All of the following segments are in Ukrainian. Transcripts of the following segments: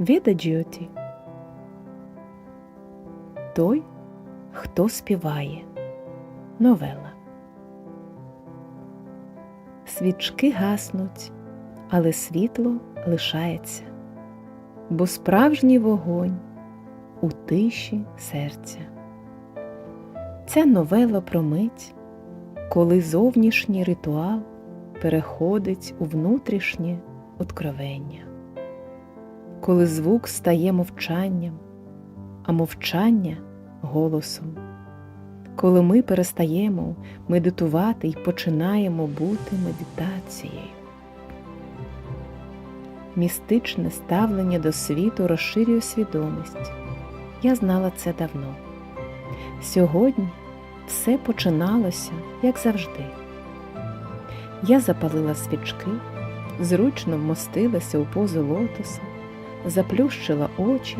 Віда Джіоті. Той, хто співає. Новела. Свічки гаснуть, але світло лишається, бо справжній вогонь у тиші серця. Ця новела про мить, коли зовнішній ритуал переходить у внутрішнє откровення, коли звук стає мовчанням, а мовчання голосом, коли ми перестаємо медитувати і починаємо бути медитацією. Містичне ставлення до світу розширює свідомість. Я знала це давно. Сьогодні все починалося, як завжди. Я запалила свічки, зручно вмостилася у позу лотоса, заплющила очі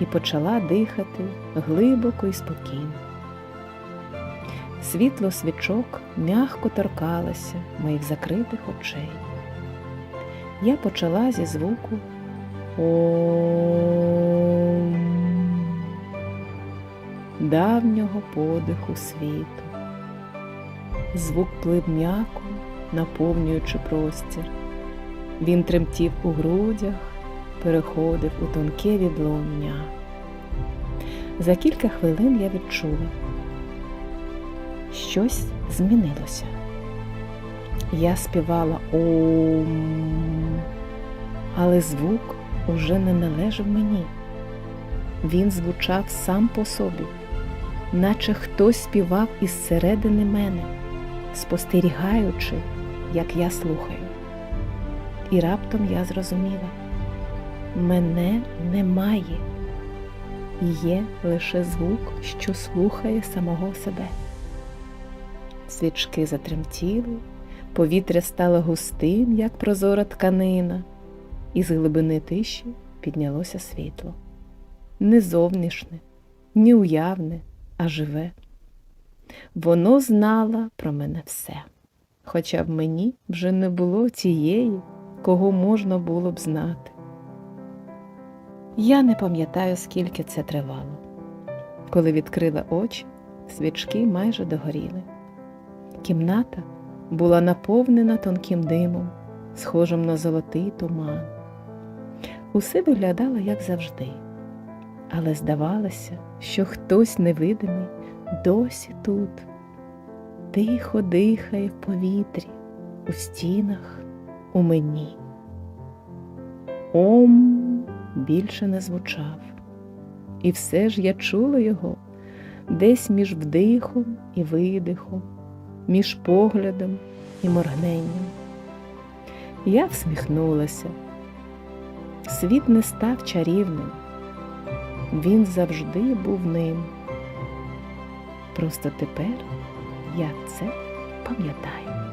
і почала дихати глибоко і спокійно. Світло свічок м'ягко торкалося моїх закритих очей. Я почала зі звуку Ом давнього подиху світу. Звук плив м'яко, наповнюючи простір. Він тремтів у грудях, переходив у тонке відлуння. За кілька хвилин я відчула, щось змінилося. Я співала Ом, але звук уже не належав мені. Він звучав сам по собі, наче хтось співав із середини мене, спостерігаючи, як я слухаю. І раптом я зрозуміла, мене немає, є лише звук, що слухає самого себе. Свічки затремтіли, повітря стало густим, як прозора тканина, і з глибини тиші піднялося світло не зовнішне, не уявне, а живе. Воно знало про мене все, хоча в мені вже не було тієї, кого можна було б знати. Я не пам'ятаю, скільки це тривало. Коли відкрила очі, свічки майже догоріли. Кімната була наповнена тонким димом, схожим на золотий туман. Усе виглядало як завжди але здавалося, що хтось невидимий досі тут, тихо дихає в повітрі, у стінах, у мені. Ом більше не звучав, і все ж я чула його десь між вдихом і видихом, між поглядом і моргненням. Я всміхнулася. Світ не став чарівним. Він завжди був ним. Просто тепер я це пам'ятаю.